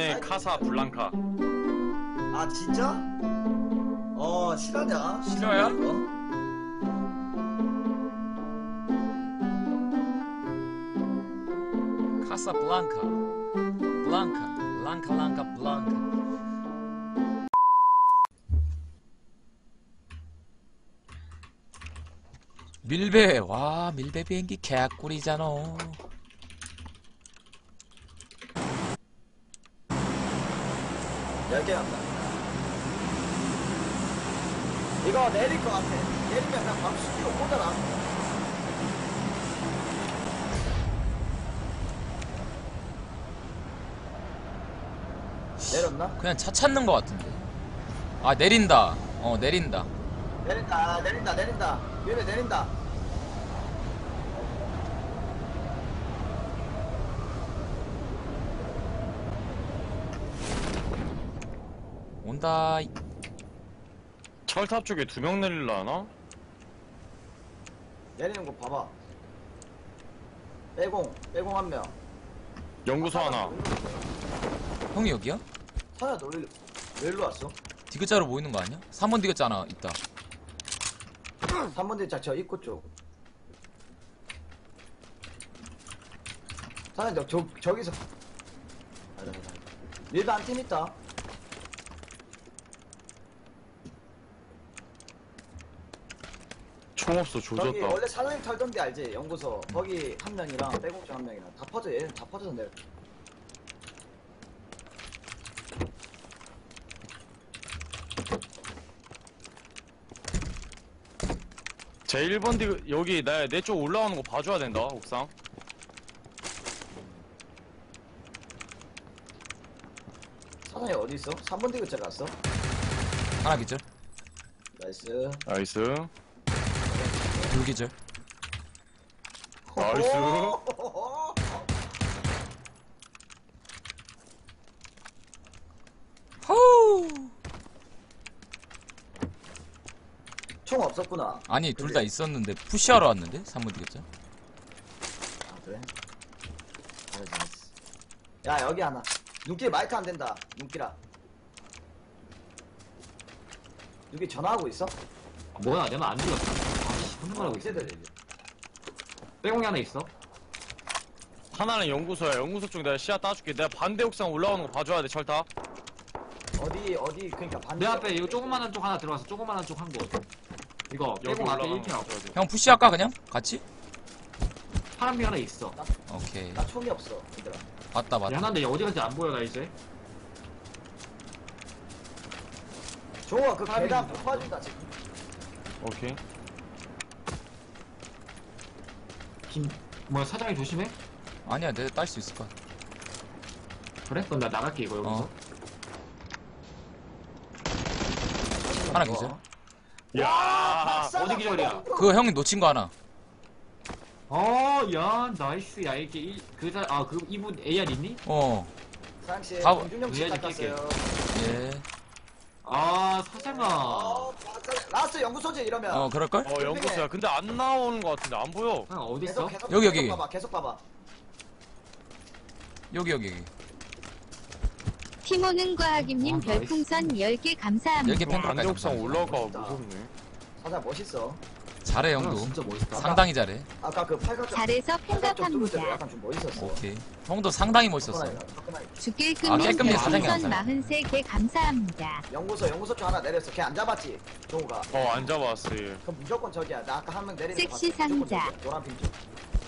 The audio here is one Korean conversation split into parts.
얘네 카사 블랑카. 아 진짜? 어 실화냐? 실화야? 카사 블랑카 블랑카 랑카 랑카 블랑카 밀배 와 밀배 비행기 개꿀이잖아 열개 간다. 이거 내릴 것 같아. 내리면 그냥 밥 수기로 꽂아라. 내렸나? 그냥 차 찾는 거 같은데 아 내린다 어 내린다 내린다, 아, 내린다, 내린다. 위에 내린다. 온다 철탑 쪽에 두 명 내릴라나? 내리는 거 봐봐. 빼공, 빼공 한 명. 연구소 하나. 형이 여기야? 서야 너 왜, 왜 일로 왔어? 디귿자로 모이는 거 아니야? 3번 디귿자 하나 있다 3번 대자 저 입구 쪽. 사장님 저, 저 저기서 아니다 아니다 밀배 한팀 있다 총 없어 저기 조졌다. 원래 사장님 털던 데 알지 연구소 거기 한 명이랑 빼곡장 한 명이랑 다 퍼져 얘는 다 퍼져서 내려 제 1번 디 여기 내 내 쪽 올라오는 거 봐줘야 된다 옥상. 사장님 어디 있어? 3번 디귿자 갔어? 하나 기절 나이스 나이스. 둘 기절 나이스. 호우 총 없었구나. 아니 둘 다 있었는데 푸시하러 왔는데? 3번 디귿자? 아 그래? 잘했어 잘했어. 야 여기 하나. 눈길 마이크 안 된다 눈길아. 눈길 전화하고 있어? 뭐야 내 말 안 들렸어 말하고 있어 빼공이 하나 있어 하나는 연구소야. 연구소 쪽 내가 시야 따줄게. 내가 반대 옥상 올라오는 거 봐줘야 돼 철탑. 어디 어디 그러니까 반대 내 앞에 이거 조그만한 쪽 하나 들어갔어 조그만한 쪽 한 곳 이거 여기 빼공 앞에 올라가는 1핑 거 하고 봐줘야 돼. 형 푸시할까 그냥? 같이? 파란빙 하나 있어 오케이 나 총이 없어 얘들아 맞다 맞다 야난데 어디 간지 안 보여 나 이제 종호가 그 계단. 뽑아준다 지금 오케이. 김 뭐야 사장이 조심해 아니야 내가 딸수 있을 거야 그래? 그럼 나 나갈게 이거 여기서 어. 하나 기절 야. 어디 기절이야? 그거 형이 놓친 거 하나 어 야 나이스 야 이게 이, 그 사, 아, 그 이분 AR 있니? 어 사장씨 다- 공준영 씨 의아지 깎았어요 예. 아 사장아 어. 라스트 연구소지 이러면 어 그럴걸? 어 연구소야. 근데 안 나오는 거 같은데 안 보여. 사장 어디 계속 있어? 계속 여기, 계속 여기. 봐봐 계속 봐봐 여기 여기 여기 티모는 과학임님 아, 별풍선 10개 감사합니다. 여기 와, 반대 팬클까지 옥상 올라가. 무섭네. 사장 멋있어 잘해 사장 형도 진짜 멋있다 상당히 잘해 아까 그 팔각 잘해서 팬갑합니다. 약간 좀 멋있었어 오케이 형도 상당히 멋있었어. 아, 별풍선 감사해요. 43개 감사합니다. 연구소 연구소 쪽 하나 내렸어 걔 안 잡았지 종호가 어안 잡았어 얘. 그럼 무조건 저기야 나 아까 한 명 내리는 거 섹시 봤어. 무조건 상자. 노란 핑 쪽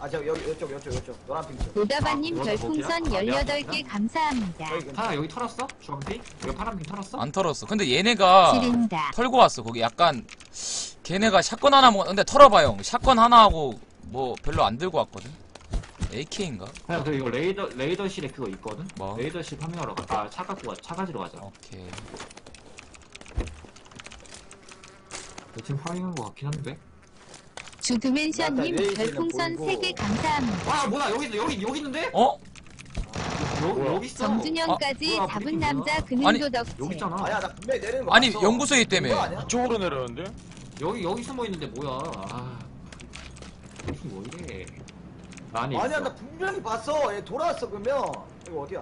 아 저 여기 요쪽 요쪽 요쪽 노란 핑 쪽 노다바님 아, 별풍선 거기야? 아, 내가 18개 감사합니다. 근처. 사장 여기 털었어? 주황빛? 여기 파란빛 털었어? 안 털었어 근데 얘네가. 털고 왔어 거기 약간 걔네가 샷건 하나 먹 근데 털어봐 형 샷건 하나 하고 뭐 별로 안 들고 왔거든 AK인가? 그냥 그 이거 레이더 레이더실에 그거 있거든. 뭐? 레이더실 파밍하러 가. 아차 갖고 가. 차 가지러 가자. 오케이 대충 파밍한 거 같긴 한데. 주드맨션님 별풍선 레이지는 3개 감사합니다. 아 뭐야 여기 여기 여기 있는데? 어? 여기 뭐야? 여기 있어. 정준영까지 뭐야, 잡은 남자? 그는 아니, 도덕체. 여기 있잖아. 아야 나 분명히 내리는 거 아니 봤어. 연구소에 있다며 이거 아니야? 이쪽으로 내렸는데? 여기 여기 숨어 있는데 뭐야? 아. 무슨 뭐 이래? 나 안에 아니야 있어. 나 분명히 봤어 얘 돌아왔어 그러면 이거 어디야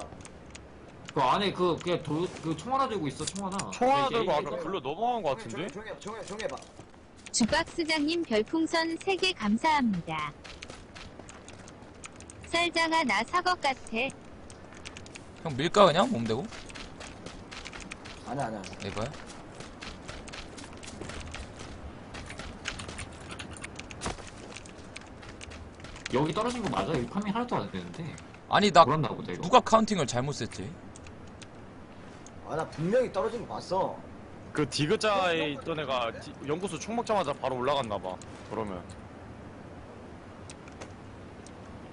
그 안에 그 그냥 도, 그총 하나 들고 있어 총 하나. 총 하나 네, 들고 네, 아까 네. 글로 넘어간 거 같은데? 조용히 조용히 조용히 해봐 주박스장님 별풍선 3개 감사합니다. 쌀장아 나 사것 같아. 형 밀까 그냥 몸 대고 아니야 아니야 에바야 여기 떨어진 거 맞아? 여기 파밍 하나도 안 되는데. 아니 나 몰랐나 보다 이거. 누가 카운팅을 잘못했지 아 나 분명히 떨어진 거 봤어 그 디귿자에 있던 애가 디- 연구소 총 먹자마자 바로 올라갔나봐. 그러면.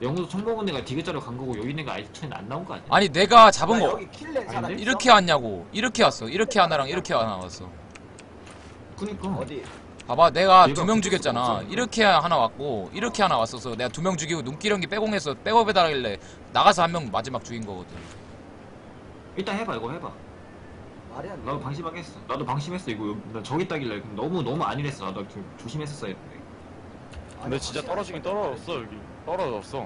영구도 총 먹은 애가 디귿자로 간 거고 여기 있는 거 아이디 차이는 안 나온 거 아니야? 아니 내가 잡은 야, 거 여기 킬낸 사람 아닌데? 있어? 이렇게 왔냐고 이렇게 왔어 이렇게 하나랑 이렇게 하나 왔어 그니까. 어디 봐봐 내가 두 명 죽였잖아. 이렇게 하나 왔고 이렇게 하나 왔어서 내가 두 명 죽이고 눈기렁기 빼공해서 백업에다 하길래 나가서 한 명 마지막 죽인 거거든 일단 해봐 이거 해봐. 말이 안 돼. 나도 방심하게 했어. 나도 방심했어 이거. 나 저기 있다길래 너무 너무 안일했어. 나도 좀 조심했었어야 했는데. 근데 진짜 떨어지긴 떨어졌어, 여기. 떨어졌어.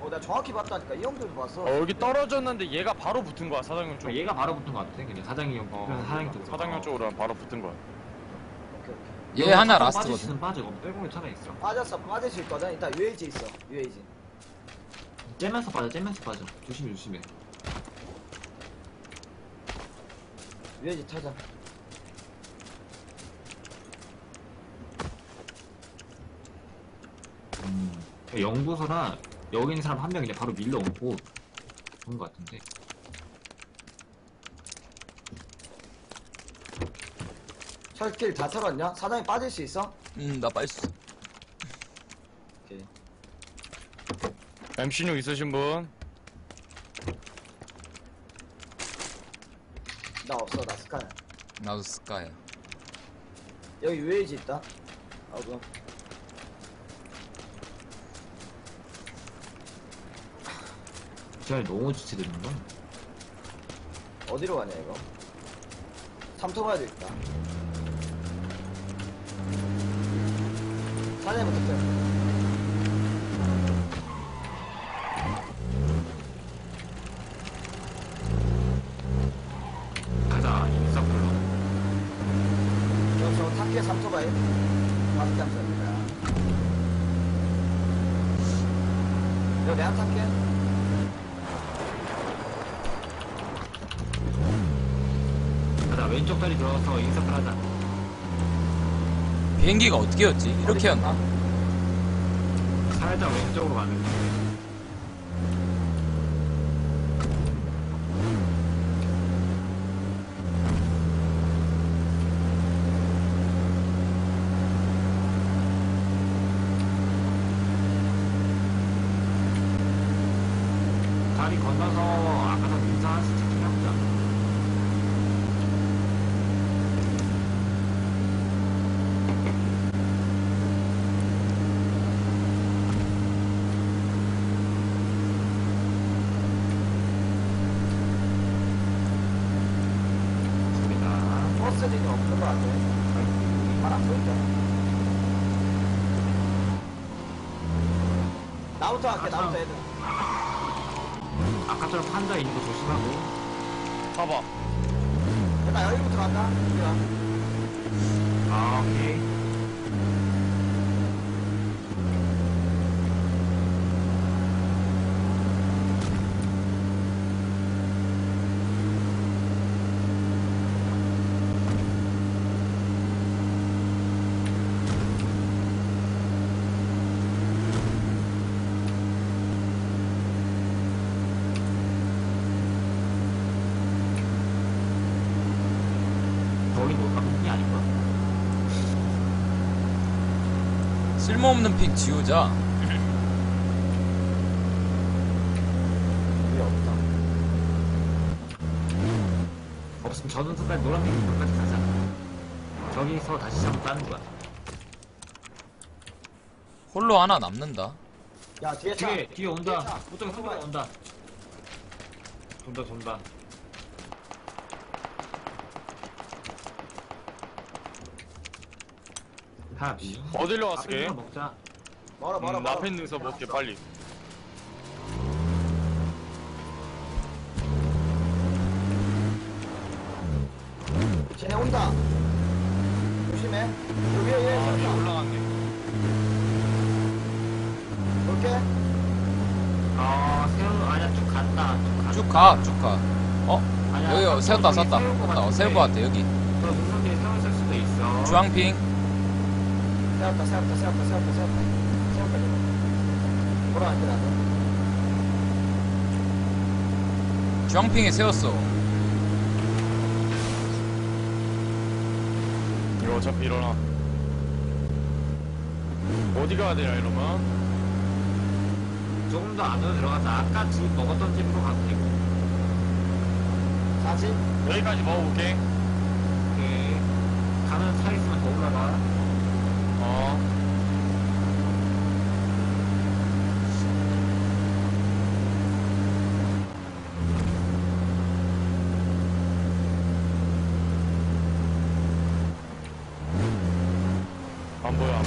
어, 나 정확히 봤다니까 이 형들도 봤어. 어, 여기 떨어졌는데 얘가 바로 붙은 거야, 사장님 쪽. 아, 얘가 바로 붙은 거 같아. 그냥 사장이 형, 어, 사장이 쪽으로. 사장님 쪽으로 바로 붙은 거야. 얘 하나 빠질 라스트거든 수는 빠져. 뺄공에 차라 있어. 빠졌어, 빠질 수 있거든. 일단 UAG 있어, UAG. 째면서 빠져. 째면서 빠져. 조심해 조심해. UAG 타자. 음. 연구소라 여기 있는 사람 한 명 그냥 바로 밀러오고 그런 거 같은데. 철길 다 털었냐? 사장님 빠질 수 있어? 빨리 수 오케이. MC6 있으신 분? 나 없어, 나 스카야. 나도 스카야 여기 UAG 있다. 아, 그럼. 제가 너무 건. 어디로 가냐, 이거? 삼토바에도 있다. 사장님부터 떼. 가자. 인싸 불러. 저, 저, 탑기에 삼토바에. 다섯 감사합니다. 탈게. 가자. 왼쪽 다리 들어가서 인사풀 하자. 비행기가 어떻게였지? 이렇게였나? 살짝 왼쪽으로 가는 거. 다리 건너서 아까도 인사 하나씩 체킹해보자. 버스진이 없는 거 같아. 하나 더 있잖아. 나부터 할게, 나부터 해도. 아까처럼 판자 있는 거 조심하고. 봐봐. 일단 여기부터 간다. 아, 오케이. 거기 뭘까? 이 아닌가? 쓸모없는 픽 지우자 없다. 없으면 저등선까지 노란색 등까지 가자. 저기서 다시 잡고 따는 거야. 홀로 하나 남는다 야, 뒤에 차. 뒤에 뒤에 온다. 차. 우쪽에 소리가 온다. 돈다 돈다. 다 비. 어디로 왔을게? 앞에 먹자. 멀어, 멀어, 음. 앞에 있는 서 먹게, 빨리. 쟤네 온다. 조심해. 여기 위에 아, 위에 세웠다. 올라갔네. 볼게. 어 세우 아니야 쭉 갔다 쭉 갔다 쭉 가, 쭉 가. 어? 아니야, 여기 세웠다, 세웠다. 세울 것. 세울 같아, 여기. 저 눈썹에 세웠을 수도 있어 주황핑. 세웠다, 세웠다, 세웠다, 세웠다. 세웠다. 뭐라 할게 나도. 주황핑에 세웠어. 이거 어차피 일어나. 어디 가야 되냐, 이러면? 조금 더 안으로 들어가서 아까 집 먹었던 집으로 가도 되고 사진? 여기까지 먹어볼게. 오케이 가는 차 있으면 더 올라가 어.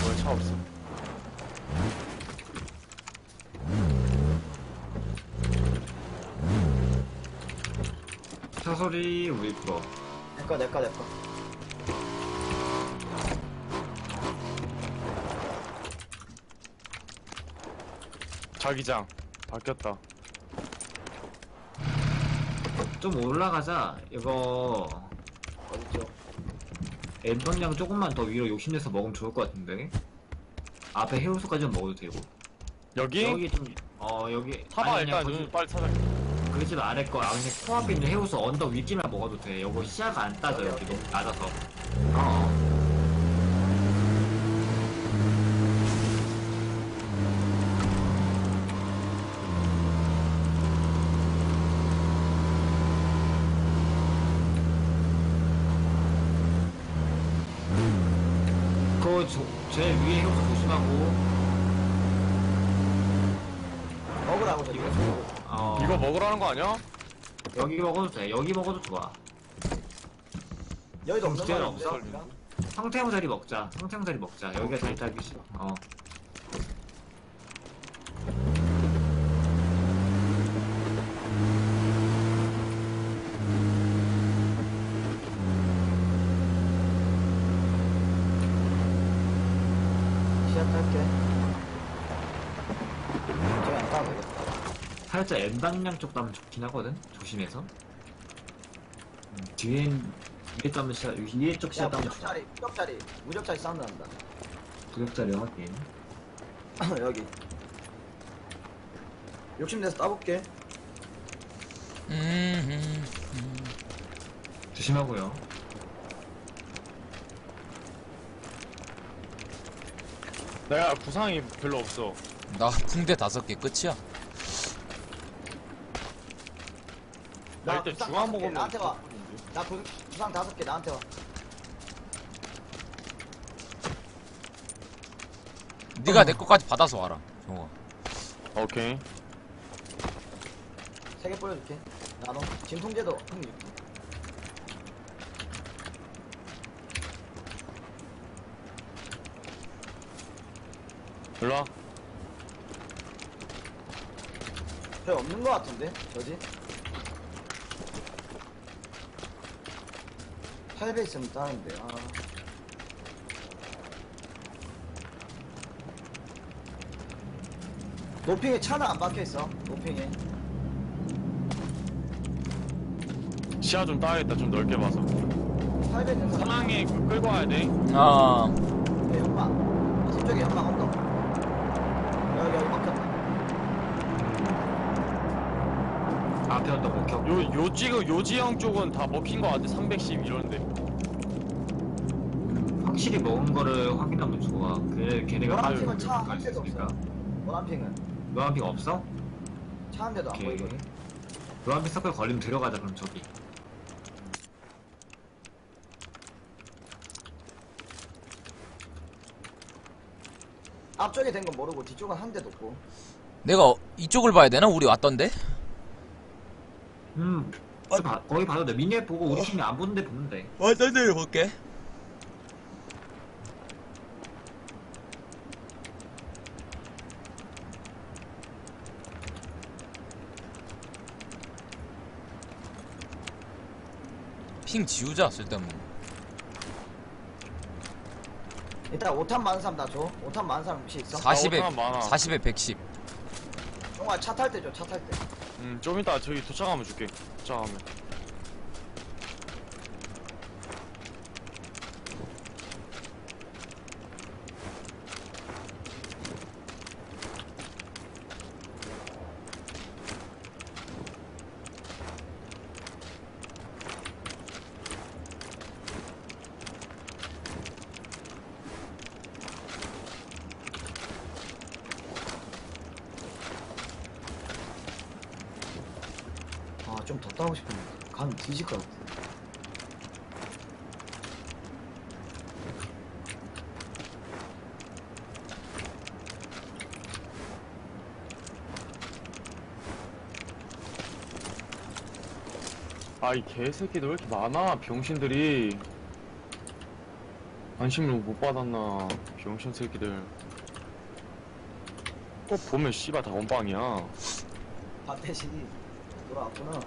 보여. 차 없어. 차 소리 우리 프로 내꺼, 내꺼, 내꺼. 자기장. 바뀌었다. 좀 올라가자 이거 어딨죠? 엠방량 조금만 더 위로 욕심내서 먹으면 좋을 것 같은데 앞에 해우소까지는 먹어도 되고 여기? 여기 좀 어 여기 타봐, 아니, 일단. 그냥 눈 빨리 찾아. 그 집 아래 거 아니 코앞에 있는 해우소 언덕 윗집만 먹어도 돼 여기 시야가 안 따져 여기 너무 낮아서 어 저, 제일 위에 해우소 조심하고 먹으라고, 저기. 어 이거 먹으라는 거 아니야? 여기 먹어도 돼 여기 먹어도 좋아 여기도 없는 거 없어. 상태형 자리 먹자. 상태형 자리 먹자. 여기가 자리 따기 싫어. 어. 시작할게. 저기 안 따도 되겠다. 살짝 N 방향 쪽 따면 좋긴 하거든. 조심해서. 음, 뒤엔 위에 따면 시야, 위에 쪽 시야 좋아. 무적자리, 무적자리. 무적자리 사운드 난다. 구역자리 확인. 여기. 욕심내서 따볼게. 음, 조심하고요. 내가 구상이 별로 없어. 음. 나 붕대 다섯 개 끝이야. 나 일단 부상 중앙 다섯 개, 먹으면 나한테 와. 나 부, 부상 다섯 개 나한테 와. 네가 내 거까지 받아서 와라. 정호. 오케이. 세 개 뿌려줄게. 나눠. 진통제도 형님 줄게. 일로 와. 별 없는 거 같은데? 저지? 8배 있으면 따는데, 아. 노핑에 차는 안 박혀있어, 노핑에. 시야 좀 따야겠다. 좀 넓게 봐서. 8배 있는 사람. 사랑에 그 끌고 와야 돼. 아, 네, 연막. 저쪽에 연막 언더. 여기, 여기 언더 먹혀. 요, 요 지금 요지형 쪽은 다 먹힌 거 같아. 310 이런데. 확실히 먹은 거를 확인하면 좋아. 걔, 걔네가 노란 핑은 차 한 갈수 대도 있으니까. 없어. 노란 핑은. 노란핑 없어? 차 한 대도 안 오케이. 보이거든. 노란핑 서클 걸리면 들어가자, 그럼 저기. 앞쪽에 된 건 모르고 뒤쪽은 한 대도 없고. 내가 어- 이쪽을 봐야 되나? 우리 왔던데? 음. 거의, 거의 봐도 돼. 미니앱 보고 우리 팀이 안 보는데 보면 돼. 어떤 데를 볼게? 핑 지우자 쓸데없는 일단 오탄 많은 사람 나 줘. 오탄 많은 사람 혹시 있어? 40에 40에 110 정말 차탈 때 줘. 차 탈 때. 음, 좀 이따 저기 도착하면 줄게. 도착하면. 아, 좀 더 따고 싶은데. 가면 뒤질 것 같아. 아, 이 개새끼들 왜 이렇게 많아, 병신들이. 관심을 못 받았나, 병신 새끼들. 꼭 보면 씨발 다 원방이야. 박대신이 돌아왔구나.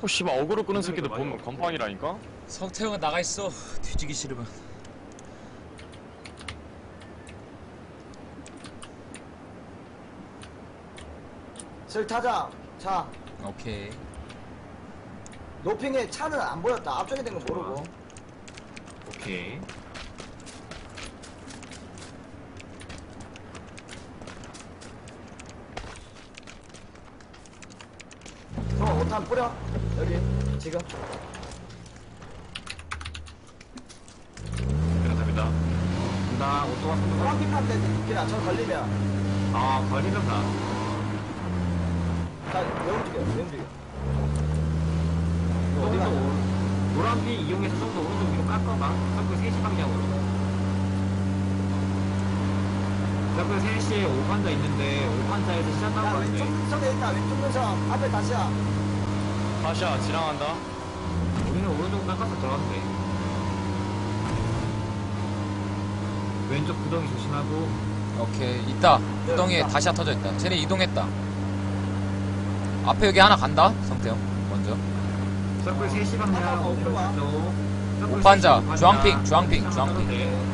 꼭 씨발 어그로 끄는 새끼들 보면 건방이라니까? 성태형은 나가 있어 뒤지기 싫으면 슬 타자. 차. 오케이 노핑에 차는 안 보였다. 앞쪽에 된 거 모르고. 오케이. 형 5탄 뿌려. 여기. 지금. 감사합니다. 나 오토가 손 노란빛 판대 느끼나 저 걸리면. 아, 걸리면 나. 자, 왜 움직여? 왜 움직여? 너 좀 어디 더 가? 노란빛 이용해서 좀더 오른쪽 위로 깎아봐. 서클 3시 방향으로. 서클 3시에 5판자 있는데 5판자에서 시작 야, 왼쪽. 능선에 있다. 왼쪽 능선. 앞에 다시야. 다시야, 지나간다. 우리는 오른쪽 깎아서 들어가면 돼. 왼쪽 구덩이 조심하고. 오케이 있다 구덩이에 다시야 터져 있다 쟤네 이동했다 앞에 여기 하나 간다 성태형 먼저 서클 3시 아까 방향 어디로 가? 오른쪽. 오판자, 주황핑, 주황핑, 주황핑.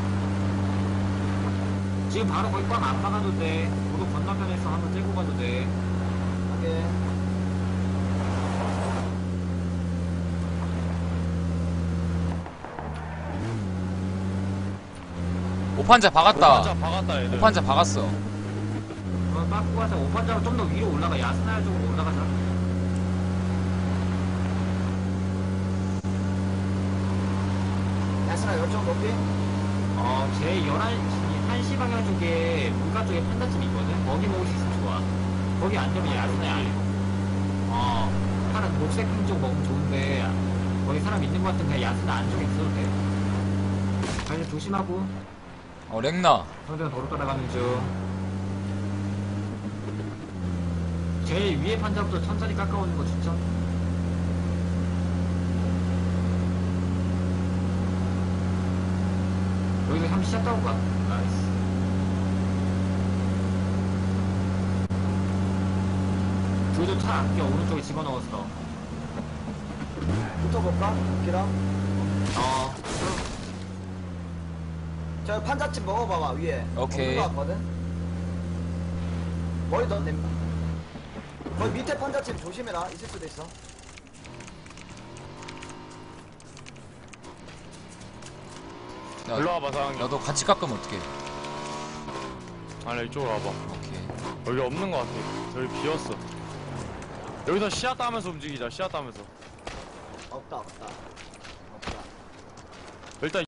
지금 바로 거기 꽉안 막아도 돼. 도로 건너편에서 한번 째고 가도 돼. 오케이. 오판자 박았다 오판자 박았다, 얘들. 오판자 박았어 그럼 빠꾸 가자. 오판자로 좀 더 위로 올라가. 야스나야 쪽으로 올라가자. 야스나 열정 높이? 어, 제 11시, 1시 방향 쪽에 문가 쪽에 판다집이 있거든? 거기 먹을 수 있으면 좋아. 거기 안 되면 야스나야 아니고. 어, 파란 녹색 핀쪽 먹으면 좋은데, 거기 사람 있는 것 같으면 그냥 야스나 안쪽에 있어도 돼. 자, 이제 조심하고, 어 렉나 상대가 도로 따라가는 중. 제일 위에 판자부터 천천히 깎아오는 거 추천. 여기서 한번 시작하고 가. 나이스. 둘도 차 아껴 오른쪽에 집어넣었어. 붙어볼까? 기랑. 어. 저 판자집 먹어봐봐 위에. 오케이. 먹는 거 같거든. 머리 더 냅. 거기 밑에 판자집 조심해라. 있을 수도 있어. 야, 일로 와봐, 상황. 야너 같이 깎으면 어떡해 아니, 이쪽으로 와봐. 오케이 여기 없는 것 같아. 저기 비었어. 여기서 씨앗 따면서 움직이자, 씨앗 따면서. 없다 없다. 없다. 일단